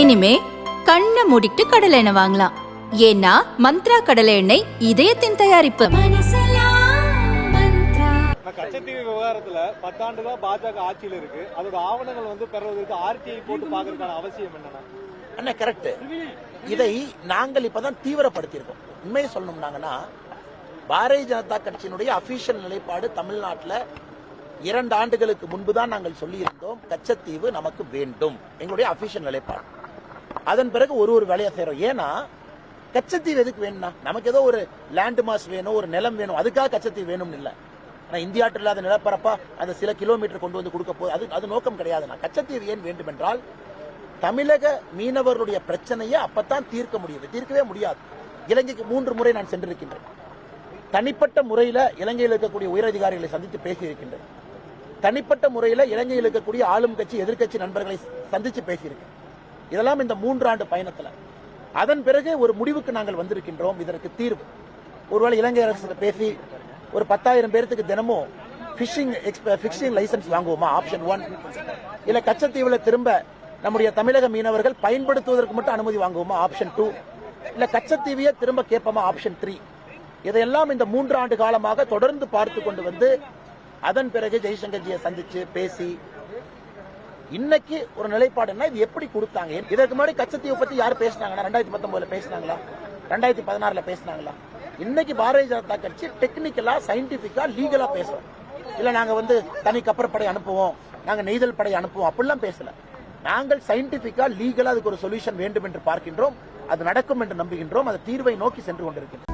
இனிமே கண்ணை மூடிட்டு கடலை எண்ணெய் வாங்கலாம். ஏன்னா மந்த்ரா கடலை எண்ணெய் இதயத்தின் தயாரிப்பு. கச்சத்தீவு விவகாரத்துல பத்தாண்டுகளா பாஜக ஆட்சியில் இருக்கு. அதோட ஆவணங்கள் வந்து பெறுவதற்கு ஆர்டிஐ போட்டு பாக்குறதுக்கான அவசியம் என்னன்னா? அண்ணா கரெக்ட் இதை நாங்கள் இப்பதான் தீவிரப்படுத்தியிருக்கோம். உண்மையை சொல்லணும்னாங்கன்னா பாரதிய ஜனதா கட்சியினுடைய அபிஷியல் நிலைப்பாடு தமிழ்நாட்டில் இரண்டு ஆண்டுகளுக்கு முன்பு தான் நாங்கள் சொல்லியிருந்தோம் கச்சத்தீவு நமக்கு வேண்டும். எங்களுடைய அபிஷியல் நிலைப்பாடு. அதன் பிறகு ஒரு ஒரு வேலையை செய்யறோம் ஏன்னா கச்சத்தீவு எதுக்கு வேணும்னா நமக்கு ஏதோ ஒரு லேண்ட் மாஸ் வேணும் ஒரு நிலம் வேணும் அதுக்காக கச்சத்தீவு வேணும்னு இல்லை. ஆனா இந்தியாட்டில் இல்லாத நிலப்பரப்பா அந்த சில கிலோமீட்டர் கொண்டு வந்து கொடுக்க போது அது அது நோக்கம் கிடையாதுண்ணா கச்சத்தீவு ஏன் வேண்டும் என்றால் தமிழக மீனவர்களுடைய பிரச்சனையை அப்பத்தான் தீர்க்க முடியுது. தீர்க்கவே முடியாது. இலங்கைக்கு மூன்று முறை நான் சென்றிருக்கின்றேன். தனிப்பட்ட முறையில் இலங்கையில் இருக்கக்கூடிய உயரதிகாரிகளை சந்தித்து பேசியிருக்கின்றேன். தனிப்பட்ட முறையில் இலங்கையில் இருக்கக்கூடிய ஆளும் கட்சி எதிர்க்கட்சி நண்பர்களை சந்தித்து பேசியிருக்கேன். இதெல்லாம் இந்த மூன்றாண்டு பயணத்தில். அதன் பிறகு ஒரு முடிவுக்கு நாங்கள் வந்திருக்கின்றோம் இதற்கு தீர்வு. ஒருவேளை இலங்கை அரசு பேசி ஒரு பத்தாயிரம் பேர்த்துக்கு தினமும் ஃபிஷிங் ஃபிஷிங் லைசன்ஸ் வாங்குவோமா? ஆப்ஷன் ஒன் இல்லை கச்சத்தீவில் திரும்ப நம்முடைய தமிழக மீனவர்கள் பயன்படுத்துவதற்கு மட்டும் அனுமதி வாங்குவோமா? ஆப்ஷன் டூ இல்லை கச்சத்தீவையே திரும்ப கேட்போமா? ஆப்ஷன் த்ரீ இதையெல்லாம் இந்த மூன்று ஆண்டு காலமாக தொடர்ந்து பார்த்து கொண்டு வந்து அதன் பிறகு ஜெய்சங்கர்ஜியை சந்திச்சு பேசி இன்னைக்கு ஒரு நிலைப்பாடுன்னா இது எப்படி கொடுத்தாங்க? இதற்கு முன்னாடி கச்சத்தீவை பத்தி யார் பேசினாங்கன்னா ரெண்டாயிரத்தி பத்தொன்பதுல பேசினாங்களா? ரெண்டாயிரத்தி பதினாறுல பேசினாங்களா? இன்னைக்கு பாரதிய ஜனதா கட்சி டெக்னிக்கலா சயின்டிபிக்கா லீகலா பேசுறோம். இல்ல நாங்க வந்து தனி கப்பற்படை அனுப்புவோம். நாங்க நெய்தல் படை அனுப்புவோம். அப்படிலாம் பேசல. நாங்கள் சயின்டிபிக்கா லீகலா அதுக்கு ஒரு சொல்யூஷன் வேண்டும் என்று பார்க்கின்றோம். அது நடக்கும் என்று நம்புகின்றோம். அது தீர்வை நோக்கி சென்று கொண்டிருக்கின்றோம்